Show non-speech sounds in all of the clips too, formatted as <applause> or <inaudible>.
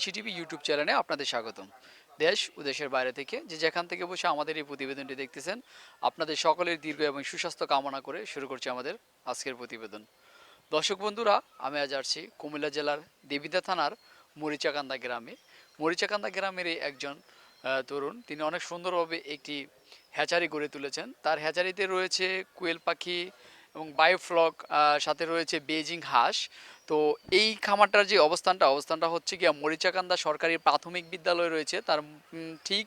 কৃষি TV YouTube চ্যানেলে আপনাদের স্বাগতম। দেশ ও দেশের বাইরে থেকে যে যেখান থেকে বসে আমাদের এই প্রতিবেদনটি দেখতেছেন, আপনাদের সকলের দীর্ঘ এবং সুস্বাস্থ্য কামনা করে শুরু করছি আমাদের আজকের প্রতিবেদন। দর্শক বন্ধুরা, আমি আজ আসছি কুমিল্লা জেলার দেবিদা থানার মরিচাকান্দা গ্রামে। মরিচাকান্দা গ্রামের একজন তরুণ, তিনি অনেক সুন্দরভাবে একটি হ্যাচারি গড়ে তুলেছেন। তার হ্যাচারিতে রয়েছে কুয়েল পাখি এবং বায়োফ্লক সাথে রয়েছে বেজিং হাঁস। তো এই খামারটার যে অবস্থানটা অবস্থানটা হচ্ছে গিয়া মরিচাকান্দা সরকারি প্রাথমিক বিদ্যালয় রয়েছে। তার ঠিক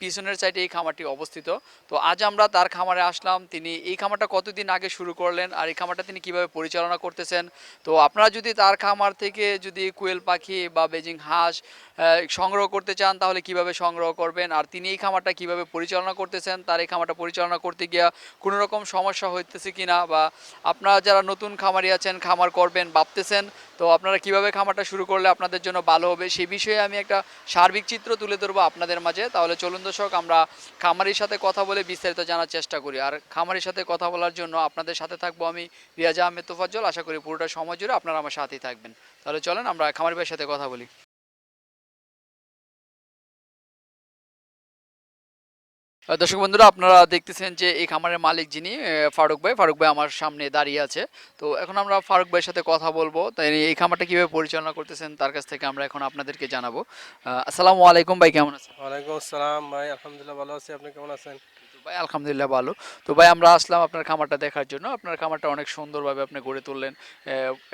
পিছনের সাইডে এই খামারটি অবস্থিত। তো আজ আমরা তার খামারে আসলাম। তিনি এই খামারটা কতদিন আগে শুরু করলেন আর এই খামারটা তিনি কীভাবে পরিচালনা করতেছেন? তো আপনারা যদি তার খামার থেকে যদি কুয়েল পাখি বা বেজিং হাঁস সংগ্রহ করতে চান, তাহলে কীভাবে সংগ্রহ করবেন? আর তিনি এই খামারটা কীভাবে পরিচালনা করতেছেন? তার এই খামারটা পরিচালনা করতে গিয়া কোনো রকম সমস্যা হইতেছে কিনা? বা আপনারা যারা নতুন খামারি আছেন, খামার করবেন, ভাবতেছেন, তো আপনারা কীভাবে খামারটা শুরু করলে আপনাদের জন্য ভালো হবে? সেই বিষয়ে আমি একটা সার্বিক চিত্র তুলে ধরবো আপনাদের মাঝে। তাহলে চলুন দর্শক, আমরা খামারির সাথে কথা বলে বিস্তারিত জানার চেষ্টা করি। আর খামারির সাথে কথা বলার জন্য আপনাদের সাথে থাকব আমি রিয়াজা আহমেদ তোফাজ্জল। আশা করি পুরোটা সময় জুড়ে আপনারা আমার সাথেই থাকবেন। তাহলে চলেন, আমরা খামারি সাথে কথা বলি। দর্শক বন্ধুরা আপনারা দেখতেছেন যে এই খামারের মালিক যিনি ফারুক ভাই ফারুক ভাই আমার সামনে দাঁড়িয়ে আছে। তো এখন আমরা ফারুক ভাইয়ের সাথে কথা বলব। তাই এই খামারটা কীভাবে পরিচালনা করতেছেন তার কাছ থেকে আমরা এখন আপনাদেরকে জানাব। আসসালামু আলাইকুম ভাই কেমন আছেন? ওয়ালাইকুম আসসালাম ভাই আলহামদুলিল্লাহ ভালো আছি। আপনি কেমন আছেন? ভাই আলহামদুলিল্লাহ ভালো। তো ভাই আমরা আসলাম আপনার খামারটা দেখার জন্য। আপনার খামারটা অনেক সুন্দরভাবে আপনি গড়ে তুললেন।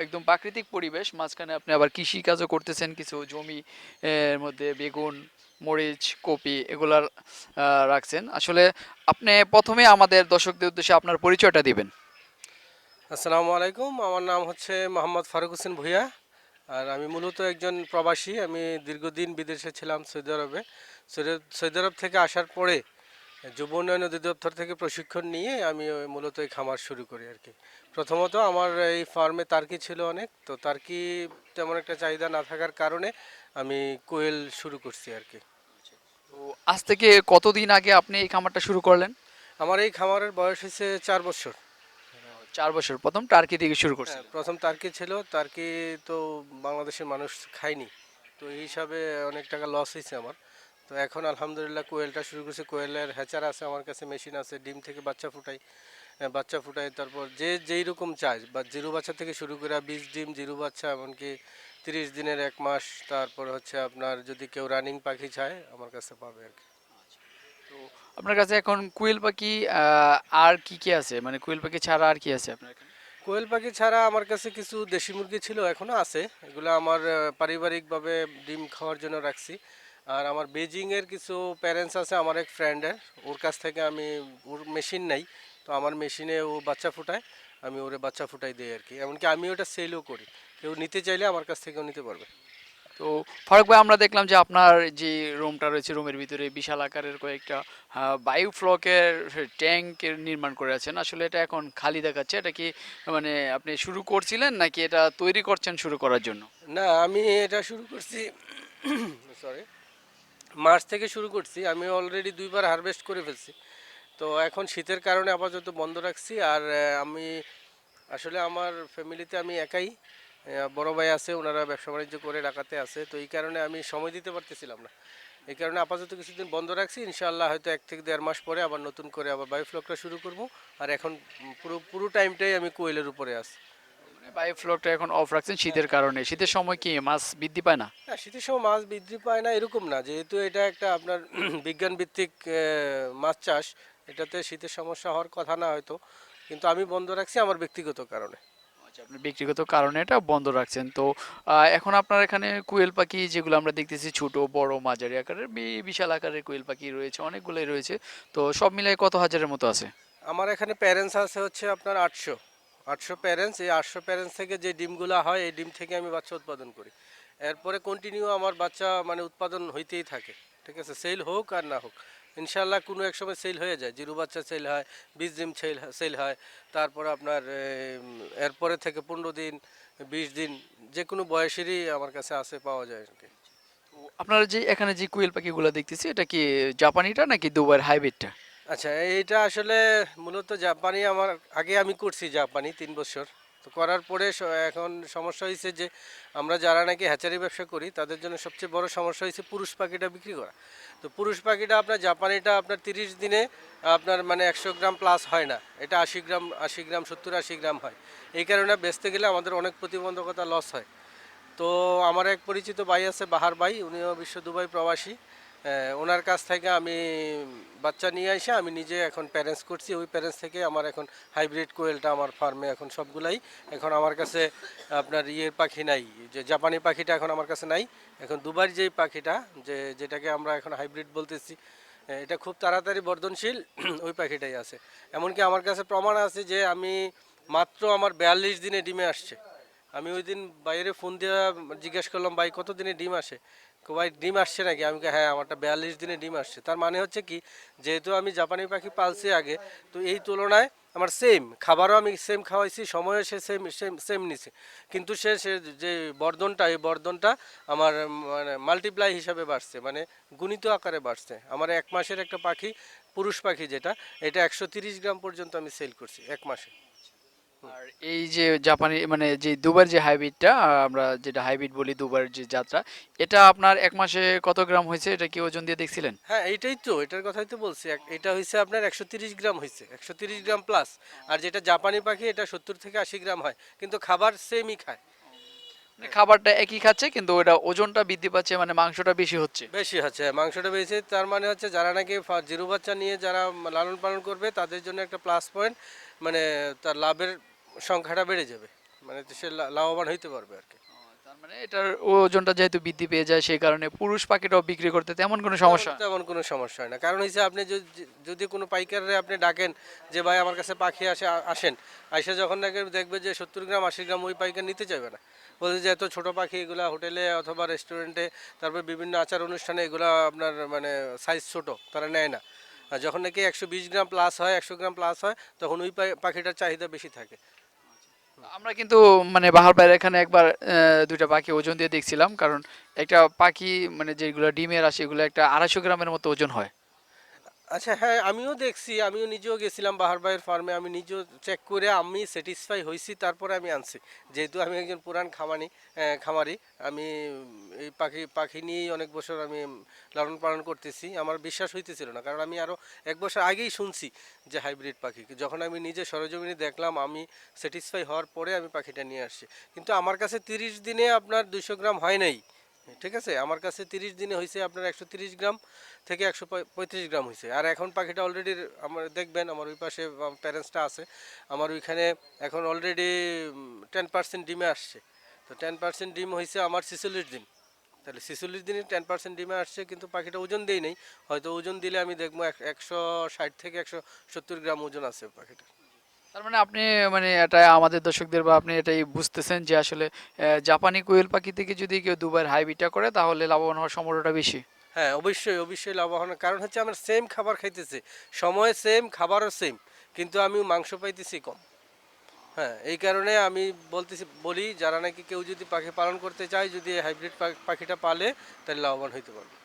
একদম প্রাকৃতিক পরিবেশ। মাঝখানে আপনি আবার কৃষি কাজও করতেছেন কিছু জমি এর মধ্যে বেগুন মরিচ, কপি এগুলার রাখছেন। আসলে আপনি প্রথমে আমাদের দর্শকদের উদ্দেশ্যে আপনার পরিচয়টা দিবেন। আসসালামু আলাইকুম। আমার নাম হচ্ছে মোহাম্মদ ফারুক হোসেন ভুইয়া। আর আমি মূলত একজন প্রবাসী। আমি দীর্ঘদিন বিদেশে ছিলাম সৌদি আরবে, সৌদি- আরব থেকে আসার পরে যুব উন্নয়ন অধিদপ্তর থেকে প্রশিক্ষণ নিয়ে আমি মূলত এই খামার শুরু করি আর কি। প্রথমত আমার এই ফার্মে তার্কি ছিল অনেক তো তার্কি তেমন একটা চাহিদা না থাকার কারণে আমি কোয়েল শুরু করছি আর কি। তো আজ থেকে কতদিন আগে আপনি এই খামারটা শুরু করলেন? আমার এই খামারের বয়স হয়েছে চার বছর। চার বছর প্রথম টার্কি থেকে শুরু করছেন? হ্যাঁ, প্রথম তার্কি ছিল তার্কি তো বাংলাদেশের মানুষ খায়নি তো এই হিসাবে অনেক টাকা লস হয়েছে আমার। তো এখন আলহামদুলিল্লাহ কোয়েলটা শুরু করছে কোয়েলের হ্যাচার আছে আমার কাছে মেশিন আছে ডিম থেকে বাচ্চা ফুটাই। বাচ্চা ফুটাই তারপর যে যেই রকম চায় বা জিরো বাচ্চা থেকে শুরু করে বিশ ডিম জিরো বাচ্চা এমনকি তিরিশ দিনের এক মাস তারপর হচ্ছে আপনার যদি কেউ রানিং পাখি চায় আমার কাছে পাবে আর কি। তো আপনার কাছে এখন কুইল পাখি আর কি কি আছে? মানে কুইল পাখি ছাড়া আর কি আছে আপনার কোয়েল পাখি ছাড়া আমার কাছে কিছু দেশি মুরগি ছিল এখনও আছে। এগুলো আমার পারিবারিকভাবে ডিম খাওয়ার জন্য রাখছি। আর আমার বেজিং এর কিছু প্যারেন্টস আছে আমার এক ফ্রেন্ডের ওর কাছ থেকে আমি ওর মেশিন নাই। তো আমার মেশিনে ও বাচ্চা ফুটায় আমি ওরে বাচ্চা ফুটাই দিই আর কি এমনকি আমি ওটা সেলও করি। কেউ নিতে চাইলে আমার কাছ থেকেও নিতে পারবে। তো ফারুক ভাই আমরা দেখলাম যে আপনার যে রুমটা রয়েছে রুমের ভিতরে বিশাল আকারের কয়েকটা বায়ু ফ্লকের ট্যাঙ্কের নির্মাণ করে আছেন। আসলে এটা এখন খালি দেখাচ্ছে। এটা কি মানে আপনি শুরু করছিলেন নাকি এটা তৈরি করছেন শুরু করার জন্য? না আমি এটা শুরু করছি <coughs> সরি মার্চ থেকে শুরু করছি। আমি অলরেডি দুইবার হারভেস্ট করে ফেলছি। তো এখন শীতের কারণে আপাতত বন্ধ রাখছি। আর আমি আসলে আমার ফ্যামিলিতে আমি একাই বড় ভাই আছে ওনারা ব্যবসা বাণিজ্য করে ঢাকাতে আছে। তো এই কারণে আমি সময় দিতে পারতেছিলাম না। এই কারণে আপাতত কিছুদিন বন্ধ রাখছি। ইনশাআল্লাহ হয়তো এক থেকে দেড় মাস পরে আবার নতুন করে আবার বায়োফ্লকটা শুরু করব। আর এখন পুরো পুরো টাইমটাই আমি কোয়েলের উপরে আছি। মানে বায়ু ফ্লকটা এখন অফ রাখছেন শীতের কারণে। শীতের সময় কি মাছ বৃদ্ধি পায় না? না শীতের সময় মাছ বৃদ্ধি পায় না এরকম না। যেহেতু এটা একটা আপনার <clears throat> বিজ্ঞান ভিত্তিক মাছ চাষ এটাতে শীতের সমস্যা হওয়ার কথা না হয়তো কিন্তু আমি বন্ধ রাখছি আমার ব্যক্তিগত কারণে। আচ্ছা আপনি ব্যক্তিগত কারণে এটা বন্ধ রাখছেন। তো এখন আপনার এখানে কুয়েল পাখি যেগুলো আমরা দেখতেছি ছোট বড় মাঝারি আকারের বিশাল আকারের কুয়েল পাখি রয়েছে অনেকগুলোই রয়েছে। তো সব মিলাই কত হাজারের মতো আছে? আমার এখানে প্যারেন্টস আছে হচ্ছে আপনার আটশো। আটশো প্যারেন্টস এই আটশো প্যারেন্টস থেকে যে ডিমগুলো হয় এই ডিম থেকে আমি বাচ্চা উৎপাদন করি। এরপরে কন্টিনিউ আমার বাচ্চা মানে উৎপাদন হইতেই থাকে। ঠিক আছে? সেল হোক আর না হোক। ইনশাল্লাহ কোনো এক সময় সেল হয়ে যায়। জিরো বাচ্চা সেল হয় বিশ দিন সেল সেল হয় তারপর আপনার এরপরে থেকে পনেরো দিন বিশ দিন যে কোনো বয়সেরই আমার কাছে আসে পাওয়া যায় আর কি আপনারা যে এখানে যে কুয়েল পাখিগুলো দেখতেছি এটা কি জাপানিটা নাকি দুবাইয়ের হাইব্রিডটা? আচ্ছা এইটা আসলে মূলত জাপানি আমার আগে আমি করছি জাপানি তিন বছর। তো করার পরে এখন সমস্যা হয়েছে যে আমরা যারা নাকি হ্যাচারি ব্যবসা করি, তাদের জন্য সবচেয়ে বড় সমস্যা হয়েছে পুরুষ পাখিটা বিক্রি করা। তো পুরুষ পাখিটা আপনার জাপানিটা আপনার তিরিশ দিনে আপনার মানে একশো গ্রাম প্লাস হয় না। এটা আশি গ্রাম আশি গ্রাম, সত্তর, আশি গ্রাম হয়। এই কারণে বেচতে গেলে আমাদের অনেক প্রতিবন্ধকতা লস হয়। তো আমার এক পরিচিত ভাই আছে বাহার ভাই, উনিও বিশ্ব দুবাই প্রবাসী। ওনার কাছ থেকে আমি বাচ্চা নিয়ে এসে আমি নিজে এখন প্যারেন্টস করছি। ওই প্যারেন্টস থেকে আমার এখন হাইব্রিড কোয়েলটা আমার ফার্মে এখন সবগুলাই। এখন আমার কাছে আপনার ইয়ের পাখি নাই, যে জাপানি পাখিটা এখন আমার কাছে নাই। এখন দুবার যেই পাখিটা, যে যেটাকে আমরা এখন হাইব্রিড বলতেছি এটা খুব তাড়াতাড়ি বর্ধনশীল, <clears throat> ওই পাখিটাই আছে। এমনকি আমার কাছে প্রমাণ আছে যে আমি মাত্র আমার বিয়াল্লিশ দিনে ডিমে আসছে। আমি ওই দিন বাইরে ফোন দিয়ে জিজ্ঞেস করলাম, ভাই কত দিনে ডিম আসে? ভাই, ডিম আসছে নাকি? আমি হ্যাঁ আমারটা বিয়াল্লিশ দিনে ডিম আসছে। তার মানে হচ্ছে কি, যেহেতু আমি জাপানি পাখি পালছি আগে, তো এই তুলনায় আমার সেম খাবারও আমি সেম খাওয়াইছি, সময়ও সে সেম সেম সেম নিছে। কিন্তু সে সে যে বর্ধনটা, এই বর্ধনটা আমার মানে মাল্টিপ্লাই হিসাবে বাড়ছে মানে গুণিত আকারে বাড়ছে। আমার এক মাসের একটা পাখি, পুরুষ পাখি যেটা, এটা একশো গ্রাম পর্যন্ত আমি সেল করছি, এক মাসে। আর এই যে জাপানি মানে যে দুবার যে হাইব্রিডটা আমরা যেটা হাইব্রিড বলি দুবার যে যাত্রা এটা আপনার এক মাসে কত গ্রাম হয়েছে? এটা কি ওজন দিয়ে দেখছিলেন? হ্যাঁ এইটাই তো এটার কথাই তো বলছি। এটা হয়েছে আপনার একশো তিরিশ গ্রাম হয়েছে একশো তিরিশ গ্রাম প্লাস আর যেটা জাপানি পাখি এটা সত্তর থেকে আশি গ্রাম হয় কিন্তু খাবার সেমই খায়। মানে খাবারটা একই খাচ্ছে কিন্তু ওটা ওজনটা বৃদ্ধি পাচ্ছে মানে মাংসটা বেশি হচ্ছে। বেশি হচ্ছে মাংসটা বেশি তার মানে হচ্ছে যারা নাকি জিরো বাচ্চা নিয়ে যারা লালন পালন করবে তাদের জন্য একটা প্লাস পয়েন্ট মানে তার লাভের সংখ্যাটা বেড়ে যাবে। মানে সে লাভবান হইতে পারবে আর কি। তার মানে এটার ওজনটা যেহেতু বৃদ্ধি পেয়ে যায় সেই কারণে পুরুষ পাখিটাও বিক্রি করতে তেমন কোনো সমস্যা? তেমন কোনো সমস্যা হয় না। কারণ হচ্ছে আপনি যদি- যদি কোনো পাইকারে আপনি ডাকেন যে ভাই আমার কাছে পাখি আসে আসেন। আইসা যখন নাকি দেখবে যে সত্তর গ্রাম আশি গ্রাম ওই পাইকার নিতে চাইবে না। বলছে যে এত ছোট পাখি এগুলা হোটেলে অথবা রেস্টুরেন্টে তারপর বিভিন্ন আচার অনুষ্ঠানে এগুলা আপনার মানে সাইজ ছোট তারা নেয় না। যখন নাকি একশো বিশ গ্রাম প্লাস হয় একশো গ্রাম প্লাস হয় তখন ওই পাখিটার চাহিদা বেশি থাকে। আমরা কিন্তু মানে বাহার বাইরে এখানে একবার দুইটা পাখি ওজন দিয়ে দেখছিলাম। কারণ একটা পাখি মানে যেগুলো ডিমের আসে এগুলো একটা আড়াইশো গ্রামের মতো ওজন হয়। আচ্ছা হ্যাঁ আমিও দেখছি, আমিও নিজেও গেছিলাম বাহার ভাইয়ের ফার্মে আমি নিজেও চেক করে আমি স্যাটিসফাই হয়েছি তারপরে আমি আনছি। যেহেতু আমি একজন পুরান খামানি খামারি, আমি এই পাখি পাখি নিয়েই অনেক বছর আমি লালন পালন করতেছি, আমার বিশ্বাস হইতেছিল না, কারণ আমি আরও এক বছর আগেই শুনছি যে হাইব্রিড পাখি। যখন আমি নিজে সরজমিনে দেখলাম, আমি স্যাটিসফাই হওয়ার পরে আমি পাখিটা নিয়ে আসছি। কিন্তু আমার কাছে তিরিশ দিনে আপনার দুশো গ্রাম হয় নাই। ঠিক আছে? আমার কাছে তিরিশ দিনে হয়েছে আপনার একশো গ্রাম থেকে একশো পঁয়ত্রিশ গ্রাম হয়েছে আর এখন পাখিটা অলরেডি আমার দেখবেন, আমার ওই পাশে প্যারেন্টসটা আছে। আমার ওইখানে এখন অলরেডি টেন পার্সেন্ট ডিমে আসছে। তো টেন পার্সেন্ট ডিম হয়েছে আমার ছিচল্লিশ দিন। তাহলে ছিচল্লিশ দিনে টেন পার্সেন্ট ডিমে আসছে, কিন্তু পাখিটা ওজন দেই নেই। হয়তো ওজন দিলে আমি দেখব এক- একশো ষাট থেকে একশো সত্তর গ্রাম ওজন আছে পাখিটা তার মানে আপনি মানে এটা আমাদের দর্শকদের বা আপনি এটাই বুঝতেছেন যে আসলে জাপানি কোয়েল পাখি থেকে যদি কেউ দুবার হাইব্রিডটা করে, তাহলে লাভবান হওয়ার সম্ভাবনাটা বেশি। হ্যাঁ অবশ্যই অবশ্যই লাভবান কারণ হচ্ছে আমার সেম খাবার খাইতেছে। সময় সেম খাবারও সেম কিন্তু আমি মাংস পাইতেছি কম। হ্যাঁ এই কারণে আমি বলতেছি, বলি, যারা নাকি কেউ যদি পাখি পালন করতে চায়, যদি হাইব্রিড পাখিটা পালে, তাহলে লাভবান হইতে পারবে।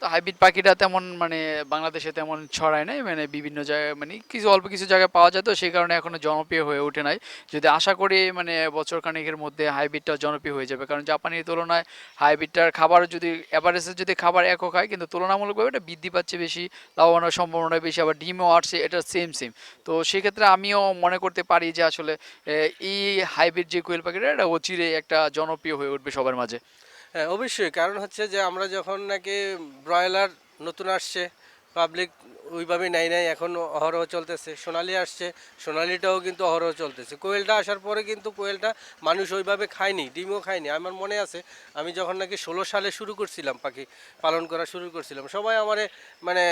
তো হাইব্রিড পাখিটা তেমন মানে বাংলাদেশে তেমন ছড়ায় নাই মানে বিভিন্ন জায়গায় মানে কিছু অল্প কিছু জায়গায় পাওয়া যায় তো সেই কারণে এখনও জনপ্রিয় হয়ে ওঠে নাই। যদি আশা করি মানে বছর খানেকের মধ্যে হাইব্রিডটা জনপ্রিয় হয়ে যাবে, কারণ জাপানির তুলনায় হাইব্রিডটার খাবার যদি অ্যাভারেজে যদি খাবার একক হয়, কিন্তু তুলনামূলকভাবে এটা বৃদ্ধি পাচ্ছে বেশি লাভবান হওয়ার সম্ভাবনা বেশি, আবার ডিমও আসছে, এটা সেম সেম তো সেক্ষেত্রে আমিও মনে করতে পারি যে আসলে এই হাইব্রিড যে কোয়েল পাখিটা এটা অচিরে একটা জনপ্রিয় হয়ে উঠবে সবার মাঝে। হ্যাঁ অবশ্যই। কারণ হচ্ছে যে আমরা যখন নাকি ব্রয়লার নতুন আসছে পাবলিক ওইভাবে নাই নাই, এখন অহরহ চলতেছে। সোনালি আসছে, সোনালিটাও কিন্তু অহরহ চলতেছে। কোয়েলটা আসার পরে কিন্তু কোয়েলটা মানুষ ওইভাবে খায়নি, ডিমও খায়নি। আমার মনে আছে, আমি যখন নাকি ষোলো সালে শুরু করছিলাম পাখি পালন করা শুরু করছিলাম, সবাই আমারে মানে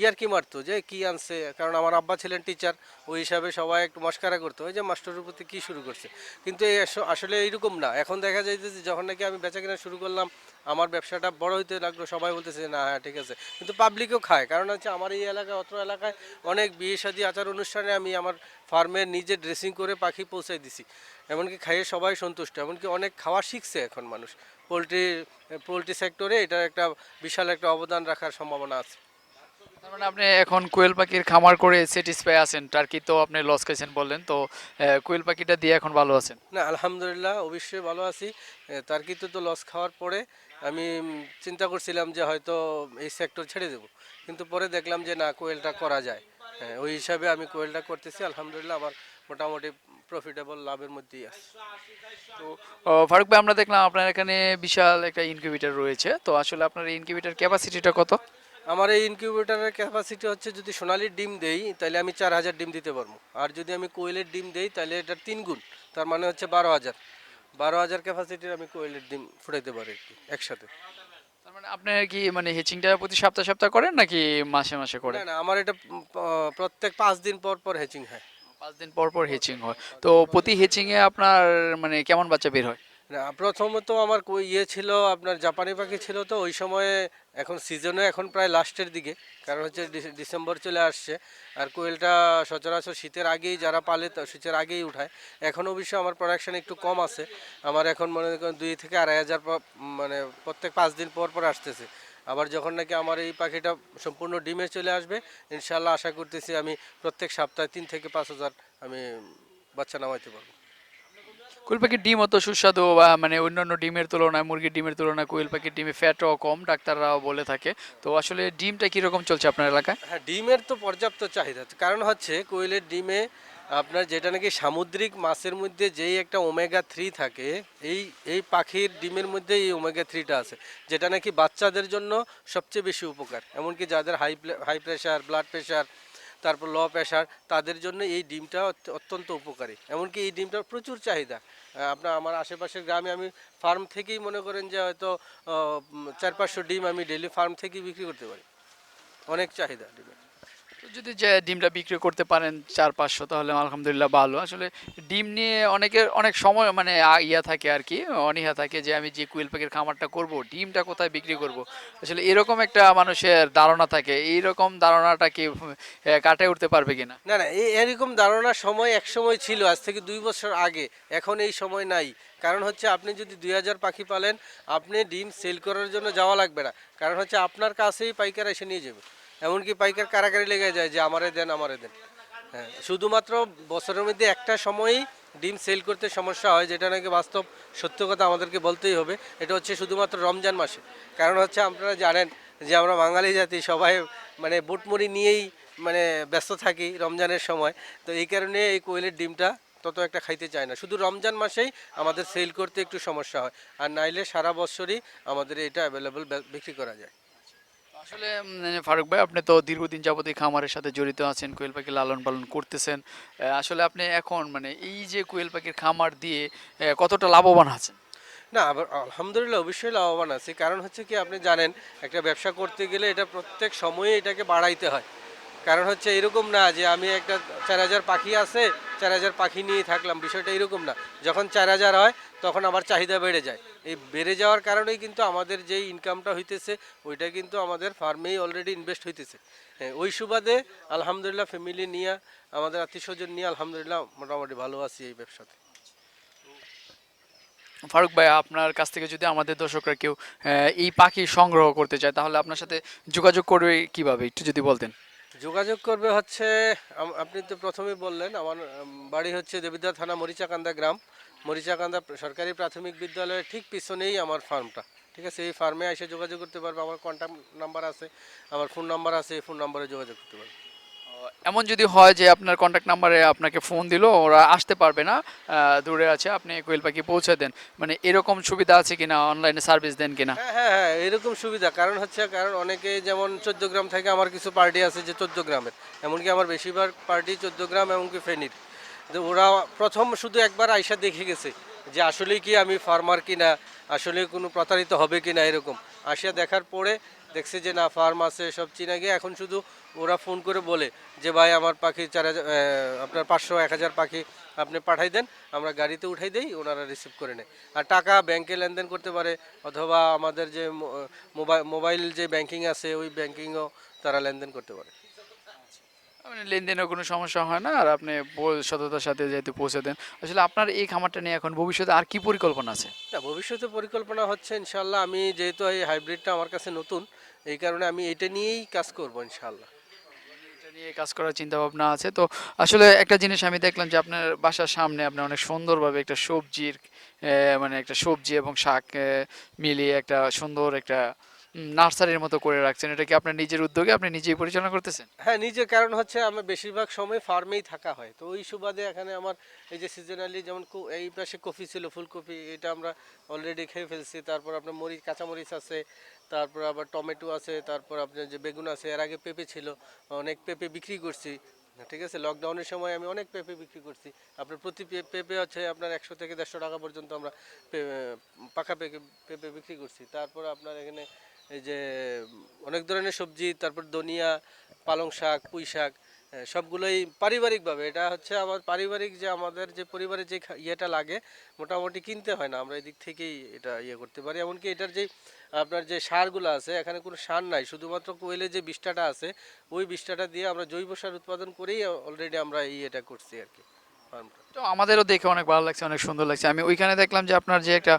ইয়ার কি মারতো যে কি আনছে, কারণ আমার আব্বা ছিলেন টিচার ওই হিসাবে সবাই একটু মস্কারা করতো, ওই যে মাস্টারের প্রতি কী শুরু করছে? কিন্তু এই আসলে এইরকম না। এখন দেখা যাইতেছে, যখন নাকি আমি বেচা কেনা শুরু করলাম আমার ব্যবসাটা বড় হইতে লাগল সবাই বলতেছে না হ্যাঁ ঠিক আছে। কিন্তু পাবলিকও খায়। কারণ হচ্ছে আমার এই এলাকায় অত্র এলাকায় অনেক বিয়ে শাদী আচার অনুষ্ঠানে আমি আমার ফার্মে নিজে ড্রেসিং করে পাখি পৌঁছাই দিছি। এমনকি খাইয়ে সবাই সন্তুষ্ট। এমনকি অনেক খাওয়া শিখছে এখন মানুষ। পোলট্রি পোলট্রি সেক্টরে এটা একটা বিশাল একটা অবদান রাখার সম্ভাবনা আছে। তার মানে আপনি এখন কোয়েল পাখির খামার করে স্যাটিসফাই আছেন। টার্কি তো আপনি লস খাইছেন বললেন। তো কোয়েল পাখিটা দিয়ে এখন ভালো আছেন? না আলহামদুলিল্লাহ অবশ্যই ভালো আছি। কিন্তু তো লস খাওয়ার পরে আমি চিন্তা করছিলাম যে হয়তো এই সেক্টর ছেড়ে দেব। কিন্তু পরে দেখলাম যে না কোয়েলটা করা যায়। হ্যাঁ ওই হিসাবে আমি কোয়েলটা করতেছি আলহামদুলিল্লাহ আমার মোটামুটি প্রফিটেবল লাভের মধ্যেই আছে। তো ফারুক ভাই আমরা দেখলাম আপনার এখানে বিশাল একটা ইনকিউবেটর রয়েছে। তো আসলে আপনার ইনকিউবেটর ক্যাপাসিটিটা কত? আমার এই ইনকিউবেটারের ক্যাপাসিটি হচ্ছে যদি সোনালির ডিম দেই তাহলে আমি চার হাজার ডিম দিতে পারব। আর যদি আমি কোয়েলের ডিম দেই তাহলে এটা তিন গুণ তার মানে হচ্ছে বারো হাজার। বারো হাজার ক্যাপাসিটির আমি কোয়েলের ডিম ফুটাইতে পারি একসাথে। তার মানে আপনি কি মানে হেচিংটা প্রতি সপ্তাহ সপ্তাহ করেন নাকি মাসে মাসে করেন? না আমার এটা প্রত্যেক পাঁচ দিন পর পর হ্যাচিং হয়। পাঁচ দিন পর পর হেচিং হয়। তো প্রতি হেচিংয়ে আপনার মানে কেমন বাচ্চা বের হয়? না, প্রথমত আমার ইয়ে ছিল, আপনার জাপানি পাখি ছিল তো, ওই সময়ে এখন সিজনে এখন প্রায় লাস্টের দিকে, কারণ হচ্ছে ডিসে- ডিসেম্বর চলে আসছে। আর কোয়েলটা সচরাচর শীতের আগেই যারা পালে শীতের আগেই উঠায়। এখন অবশ্য আমার প্রোডাকশন একটু কম আছে। আমার এখন মনে করেন দুই থেকে আড়াই হাজার মানে প্রত্যেক পাঁচ দিন পর পর আসতেছে। আবার যখন নাকি আমার এই পাখিটা সম্পূর্ণ ডিমে চলে আসবে ইনশাল্লাহ আশা করতেছি আমি প্রত্যেক সপ্তাহে তিন থেকে পাঁচ হাজার আমি বাচ্চা নামাইতে পারব। কোয়েল পাখির ডিম অত সুস্বাদু বা মানে অন্যান্য ডিমের তুলনায়, মুরগির ডিমের তুলনায় কোয়েল পাখির ডিমে ফ্যাটও কম, ডাক্তাররাও বলে থাকে। তো আসলে ডিমটা কীরকম চলছে আপনার এলাকায়? হ্যাঁ ডিমের তো পর্যাপ্ত চাহিদা। কারণ হচ্ছে কোয়েলের ডিমে আপনার যেটা নাকি সামুদ্রিক মাছের মধ্যে যেই একটা ওমেগা থ্রি থাকে, এই এই পাখির ডিমের মধ্যে এই ওমেগা থ্রিটা আছে, যেটা নাকি বাচ্চাদের জন্য সবচেয়ে বেশি উপকার। এমনকি যাদের high high pressure, blood pressure তারপর ল প্রেশার তাদের জন্য এই ডিমটা অত্যন্ত উপকারী। এমনকি এই ডিমটার প্রচুর চাহিদা। আপনার, আমার আশেপাশের গ্রামে আমি ফার্ম থেকেই মনে করেন যে হয়তো চার পাঁচশো ডিম আমি ডেলি ফার্ম থেকেই বিক্রি করতে পারি। অনেক চাহিদা ডিমের। যদি যে ডিমটা বিক্রি করতে পারেন চার পাঁচশো, তাহলে আলহামদুলিল্লাহ ভালো। আসলে ডিম নিয়ে অনেকের অনেক সময় মানে ইয়া থাকে আর কি, অনীহা থাকে যে আমি যে কুইল পাখির খামারটা করব, ডিমটা কোথায় বিক্রি করব। আসলে এরকম একটা মানুষের ধারণা থাকে, এইরকম ধারণাটা কি কাটিয়ে উঠতে পারবে কিনা? না না এরকম ধারণার সময় এক সময় ছিল, আজ থেকে দুই বছর আগে, এখন এই সময় নাই। কারণ হচ্ছে আপনি যদি দুই হাজার পাখি পালেন, আপনি ডিম সেল করার জন্য যাওয়া লাগবে না। কারণ হচ্ছে আপনার কাছেই পাইকার এসে নিয়ে যাবে। এমনকি পাইকার কারাকারি লেগে যায় যে আমারে দেন আমারে দেন। হ্যাঁ শুধুমাত্র বছরের মধ্যে একটা সময়ই ডিম সেল করতে সমস্যা হয়, যেটা নাকি বাস্তব সত্য কথা আমাদেরকে বলতেই হবে। এটা হচ্ছে শুধুমাত্র রমজান মাসে। কারণ হচ্ছে আপনারা জানেন যে আমরা বাঙালি জাতি, সবাই মানে বুটমুড়ি নিয়েই মানে ব্যস্ত থাকি রমজানের সময়। তো এই কারণে এই কোয়েলের ডিমটা তত একটা খাইতে চায় না। শুধু রমজান মাসেই আমাদের সেল করতে একটু সমস্যা হয়। আর নাইলে সারা বছরই আমাদের এটা অ্যাভেলেবল বিক্রি করা যায়। আসলে ফারুক ভাই, আপনি তো দীর্ঘদিন যাবত এই খামারের সাথে জড়িত আছেন, কোয়েল পাখি লালন পালন করতেছেন। আসলে আপনি এখন মানে এই যে কোয়েল পাখির খামার দিয়ে কতটা লাভবান আছেন? না, আবার আলহামদুলিল্লাহ অবশ্যই লাভবান আছি। কারণ হচ্ছে কি, আপনি জানেন, একটা ব্যবসা করতে গেলে এটা প্রত্যেক সময়ে এটাকে বাড়াইতে হয়। কারণ হচ্ছে এরকম না যে, আমি একটা চার হাজার পাখি আছে, চার হাজার পাখি নিয়ে থাকলাম, বিষয়টা এরকম না। যখন চার হাজার হয় তখন আবার চাহিদা বেড়ে যায়। এই বেড়ে যাওয়ার কারণেই কিন্তু আমাদের যেই ইনকামটা হইতেছে ওইটা কিন্তু আমাদের ফার্মেই অলরেডি ইনভেস্ট হইতেছে। হ্যাঁ ওই সুবাদে আলহামদুলিল্লাহ ফ্যামিলি নিয়ে আমাদের আত্মীয় স্বজন নিয়ে আলহামদুলিল্লাহ মোটামুটি ভালো আছি এই ব্যবসাতে। ফারুক ভাই আপনার কাছ থেকে যদি আমাদের দর্শকরা কেউ এই পাখি সংগ্রহ করতে চায় তাহলে আপনার সাথে যোগাযোগ করবে কীভাবে? একটু যদি বলতেন। যোগাযোগ করবে হচ্ছে আপনি তো প্রথমেই বললেন আমার বাড়ি হচ্ছে দেবিদ্যা থানা মরিচাকান্দা গ্রাম। মরিচাকান্দা সরকারি প্রাথমিক বিদ্যালয়ের ঠিক পিছনেই আমার ফার্মটা। ঠিক আছে? এই ফার্মে এসে যোগাযোগ করতে পারবে। আমার কন্ট্যাক্ট নাম্বার আছে আমার ফোন নাম্বার আছে এই ফোন নাম্বারে যোগাযোগ করতে পারবে। এমন যদি হয় যে আপনার কন্ট্যাক্ট নাম্বারে আপনাকে ফোন দিল ওরা আসতে পারবে না দূরে আছে আপনি কোয়েল পাখি পৌঁছে দেন। মানে এরকম সুবিধা আছে কিনা? অনলাইনে সার্ভিস দেন কিনা? হ্যাঁ হ্যাঁ হ্যাঁ এরকম সুবিধা। কারণ হচ্ছে কারণ অনেকে যেমন চোদ্দ গ্রাম থেকে আমার কিছু পার্টি আছে যে চোদ্দ গ্রামের। এমনকি আমার বেশিরভাগ পার্টি চোদ্দ গ্রাম এমনকি ফেনীর। তো ওরা প্রথম শুধু একবার আইসা দেখে গেছে যে আসলে কি আমি ফার্মার কিনা, আসলে কোনো প্রতারিত হবে কি না এরকম। আসিয়া দেখার পরে দেখছে যে না ফার্ম আছে, সব চিনা গিয়ে এখন শুধু ওরা ফোন করে বলে যে, ভাই, আমার পাখি চার হাজার আপনার পাঁচশো, এক হাজার পাখি আপনি পাঠাই দেন, আমরা গাড়িতে উঠাই দেই, ওনারা রিসিভ করে নেয়। আর টাকা ব্যাংকে লেনদেন করতে পারে, অথবা আমাদের যে মোবাইল মোবাইল যে ব্যাংকিং আছে, ওই ব্যাংকিংও তারা লেনদেন করতে পারে। মানে লেনদেনের কোনো সমস্যা হয় না আর আপনি সততার সাথে যেহেতু পৌঁছে দেন আসলে আপনার এই খামারটা নিয়ে এখন ভবিষ্যতে আর কি পরিকল্পনা আছে? ভবিষ্যতে পরিকল্পনা হচ্ছে ইনশাল্লাহ আমি যেহেতু এই হাইব্রিডটা আমার কাছে নতুন এই কারণে আমি এটা নিয়েই কাজ করব ইনশাল্লাহ নিয়ে কাজ করার চিন্তা ভাবনা আছে। তো আসলে একটা জিনিস আমি দেখলাম যে আপনার বাসার সামনে আপনি অনেক সুন্দরভাবে একটা সবজির মানে একটা সবজি এবং শাক মিলিয়ে একটা সুন্দর একটা নার্সারির মতো করে রাখছেন? এটা কি আপনার নিজের উদ্যোগে আপনি নিজেই পরিচালনা করতেছেন? হ্যাঁ নিজের কারণ হচ্ছে আমার বেশিরভাগ সময় ফার্মেই থাকা হয়। তো ওই সুবাদে এখানে আমার এই যে সিজনালি যেমন এই পাশে কফি ছিল, ফুলকপি, এটা আমরা অলরেডি খেয়ে ফেলছি। তারপর আপনার মরিচ, কাঁচামরিচ আছে, তারপর আবার টমেটো আছে, তারপর আপনার যে বেগুন আছে, এর আগে পেঁপে ছিল, অনেক পেঁপে বিক্রি করছি। ঠিক আছে? লকডাউনের সময় আমি অনেক পেঁপে বিক্রি করছি। আপনার প্রতি পেঁপে হচ্ছে আপনার একশো থেকে দেড়শো টাকা পর্যন্ত আমরা পাকা পেঁপে পেঁপে বিক্রি করছি। তারপর আপনার এখানে এই যে, অনেক ধরনের সবজি, তারপর ধনিয়া, পালং শাক, পুঁই শাক সবগুলোই পারিবারিকভাবে। এটা হচ্ছে আমার পারিবারিক যে, আমাদের যে পরিবারে যে ইয়েটা লাগে, মোটামুটি কিনতে হয় না। আমরা এদিক থেকেই এটা ইয়ে করতে পারি। এমনকি এটার যে, আপনার যে সারগুলো আছে, এখানে কোনো সার নাই। শুধুমাত্র কোয়েলের যে বিষ্ঠাটা আছে, ওই বিষ্ঠাটা দিয়ে আমরা জৈব সার উৎপাদন করেই অলরেডি আমরা এই এটা করছি আর কি। তো আমাদেরও দেখে অনেক ভালো লাগছে, অনেক সুন্দর লাগছে। আমি ওইখানে দেখলাম যে আপনার যে একটা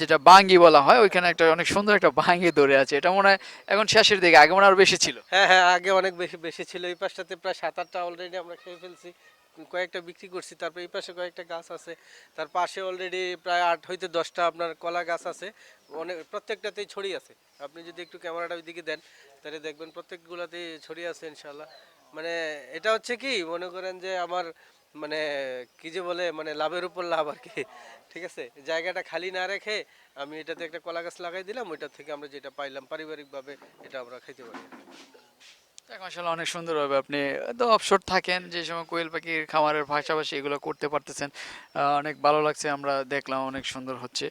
যেটা বাঙ্গি বলা হয়, ওইখানে একটা অনেক সুন্দর একটা বাঙ্গি ধরে আছে। এটা মনে হয় এখন শেষের দিকে, আগে মনে হয় আরও বেশি ছিল। হ্যাঁ হ্যাঁ আগে অনেক বেশি বেশি ছিল। এই পাশটাতে প্রায় সাত আটটা অলরেডি আমরা খেয়ে ফেলছি। কয়েকটা বিক্রি করছি, তারপর এই পাশে কয়েকটা গাছ আছে। তার পাশে অলরেডি প্রায় আট হইতে দশটা আপনার কলা গাছ আছে। অনেক, প্রত্যেকটাতেই ছড়িয়ে আছে। আপনি যদি একটু ক্যামেরাটা ওইদিকে দেন, তাহলে দেখবেন প্রত্যেকগুলোতেই ছড়িয়ে আছে ইনশাল্লাহ মানে এটা হচ্ছে কি? মনে করেন যে আমার মানে কি যে বলে মানে লাভের উপর লাভ আর কি। ঠিক আছে? জায়গাটা খালি না রেখে আমি এটাতে একটা কলা গাছ লাগাই দিলাম ওইটা থেকে আমরা যেটা পাইলাম পারিবারিকভাবে এটা আমরা খাইতে পারি। আসলে অনেক সুন্দরভাবে আপনি তো অবসর থাকেন যে সময় কোয়েল পাখির খামারের পাশাপাশি এগুলো করতে পারতেছেন অনেক ভালো লাগছে আমরা দেখলাম অনেক সুন্দর হচ্ছে।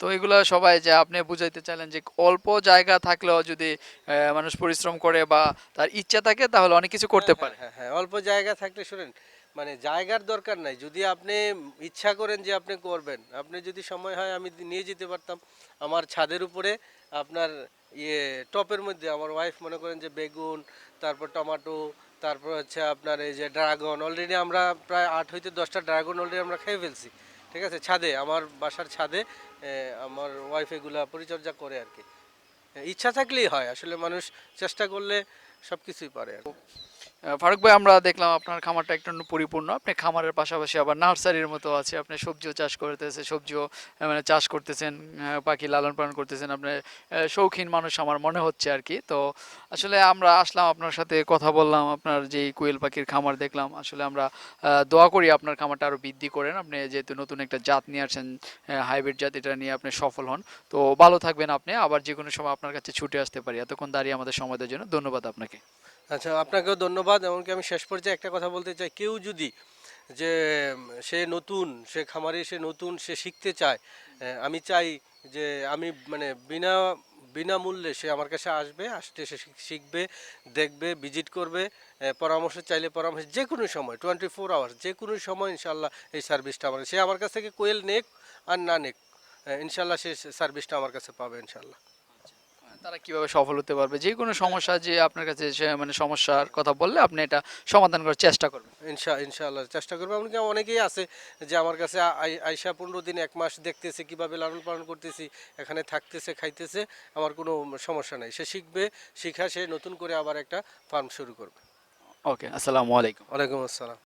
তো এগুলো সবাই যে আপনি বুঝাইতে চাইলেন যে অল্প জায়গা থাকলেও যদি আহ, মানুষ পরিশ্রম করে বা তার ইচ্ছা থাকে তাহলে অনেক কিছু করতে পারে। হ্যাঁ হ্যাঁ অল্প জায়গা থাকলে শুনেন মানে জায়গার দরকার নাই। যদি আপনি ইচ্ছা করেন যে আপনি করবেন, আপনি যদি সময় হয় আমি নিয়ে যেতে পারতাম। আমার ছাদের উপরে আপনার ইয়ে টপের মধ্যে আমার ওয়াইফ মনে করেন যে বেগুন, তারপর টমাটো, তারপর হচ্ছে আপনার এই যে ড্রাগন অলরেডি আমরা প্রায় আট হইতে দশটা ড্রাগন অলরেডি আমরা খেয়ে ফেলছি। ঠিক আছে? ছাদে, আমার বাসার ছাদে আমার ওয়াইফ এগুলা পরিচর্যা করে আর কি। ইচ্ছা থাকলেই হয়, আসলে মানুষ চেষ্টা করলে সব কিছুই পারে আর ফারুক ভাই, আমরা দেখলাম আপনার খামারটা একটু পরিপূর্ণ। আপনি খামারের পাশাপাশি আবার নার্সারির মতো আছে। আপনি সবজিও চাষ করতেছে, সবজিও মানে চাষ করতেছেন পাখি লালন পালন করতেছেন। আপনি শৌখিন মানুষ আমার মনে হচ্ছে আর কি। তো আসলে আমরা আসলাম আপনার সাথে, কথা বললাম, আপনার যে কোয়েল পাখির খামার দেখলাম। আসলে আমরা দোয়া করি আপনার খামারটা আরও বৃদ্ধি করেন আপনি যেহেতু নতুন একটা জাত নিয়ে আসছেন হাইব্রিড জাত, এটা নিয়ে আপনি সফল হন। তো ভালো থাকবেন আপনি। আবার যে কোনো সময় আপনার কাছে ছুটে আসতে পারি। এতক্ষণ দাঁড়িয়ে আমাদের সময় দেওয়ার জন্য ধন্যবাদ আপনাকে। আচ্ছা আপনাকেও ধন্যবাদ। এমনকি আমি শেষ পর্যায়ে একটা কথা বলতে চাই। কেউ যদি যে, সে নতুন, সে খামারে সে নতুন সে শিখতে চায় আমি চাই যে, আমি মানে বিনা, বিনামূল্যে সে আমার কাছে আসবে, আসতে সে শিখবে, দেখবে, ভিজিট করবে পরামর্শ চাইলে পরামর্শ, যে কোনো সময় টোয়েন্টি ফোর আওয়ার্স যে কোনো সময় ইনশাল্লাহ এই সার্ভিসটা আমার, সে আমার কাছ থেকে কোয়েল নেক আর না নেক ইনশাল্লাহ সে সার্ভিসটা আমার কাছে পাবে ইনশাল্লাহ তারা কীভাবে সফল হতে পারবে? যে কোনো সমস্যা যে আপনার কাছে এসে মানে সমস্যার কথা বললে আপনি এটা সমাধান করার চেষ্টা করবেন। ইনশা ইনশাআল্লাহ চেষ্টা করব। এমনকি অনেকেই আছে যে আমার কাছে আইসা পনেরো দিন এক মাস দেখতেছে কীভাবে লালন পালন করতেছি এখানে থাকতেছে খাইতেছে আমার কোনো সমস্যা নাই। সে শিখবে শিখা সে নতুন করে আবার একটা ফার্ম শুরু করবে। ওকে আসসালামু আলাইকুম। ওয়ালাইকুম আসসালাম।